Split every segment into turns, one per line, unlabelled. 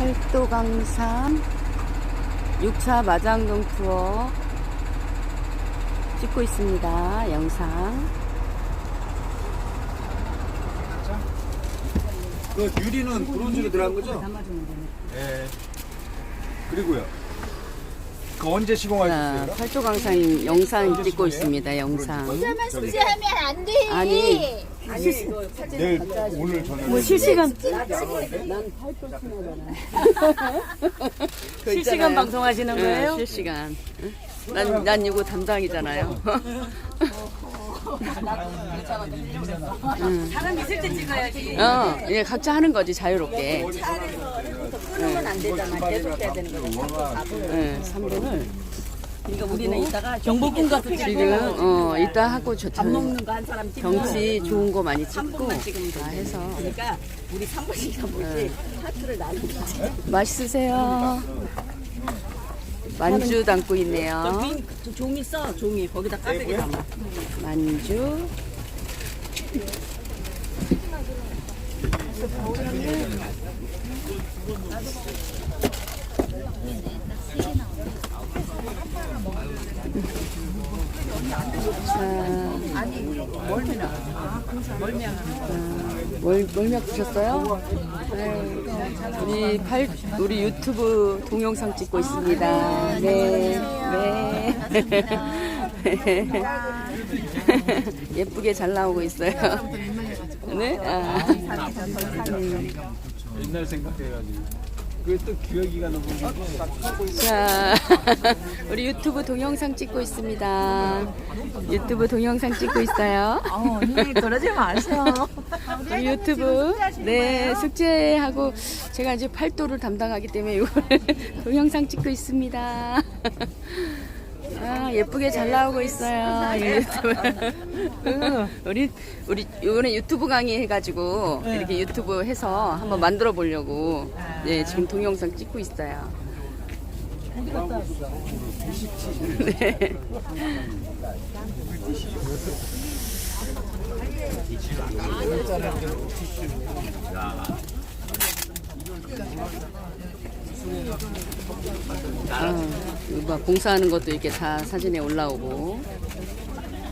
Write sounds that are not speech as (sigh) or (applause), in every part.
팔도강산 6차 마장동 투어 찍고 있습니다. 영상.
그 유리는 브론즈로 들어간 거죠? 네. 그리고요. 그 언제
자,
시공하셨어요?
팔도강산 영상 찍고 있습니다. 영상.
혼자만 숙제하면 안 돼.
아니.
내일 오늘 저녁에
뭐 실시간
실시간 방송하시는
네,
거예요?
실시간. 응? 난, 난 이거 담당이잖아요.
사람 있을 때 찍어야지.
어, 예, 각자 하는 거지, 자유롭게.
끄는 건 안 되잖아. 계속 해야 되는 거잖아.
예, 3분을.
그러니까 우리는 이따가 경복궁 가서
지금, 어, 이따 하고 저,
밥 먹는 거 한 사람 찍고
경치 좋은 거 많이
한
찍고
찍으면
다
돼.
해서.
그러니까 우리 3분씩 한 분씩 하트를 나누자.
맛있으세요. 만주 담고 있네요.
종이 써 종이 거기다 까베기 담아.
만주. 자, 멀, 멀미약 드셨어요? 네. 우리 팔, 우리 유튜브 동영상 찍고 있습니다. 네. 네. (laughs) 예쁘게 잘 나오고 있어요. 네? 아.
옛날 생각해가지고. 그게 또 기억이가 너무
자, (laughs) 우리 유튜브 동영상 찍고 있습니다. 유튜브 동영상 찍고 있어요.
어, 언니 그러지 마세요.
우리 유튜브 네 숙제하고 제가 이제 팔도를 담당하기 때문에 이걸 (laughs) 동영상 찍고 있습니다. 아 예쁘게 잘 나오고 있어요 이 (laughs) 유튜브. 우리 우리 이번에 유튜브 강의 해가지고 이렇게 유튜브 해서 한번 만들어 보려고 네 지금 동영상 찍고 있어요. 네. (laughs) 아, 이거 봐, 봉사하는 것도 이렇게 다 사진에 올라오고.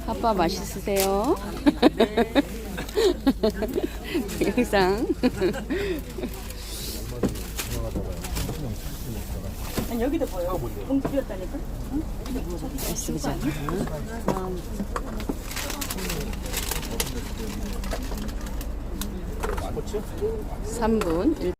아빠 맛있으세요? (laughs) 영상.
아니, 여기도 보여. 봉투 비었다니까.
맛있어 보지 않아? 3분.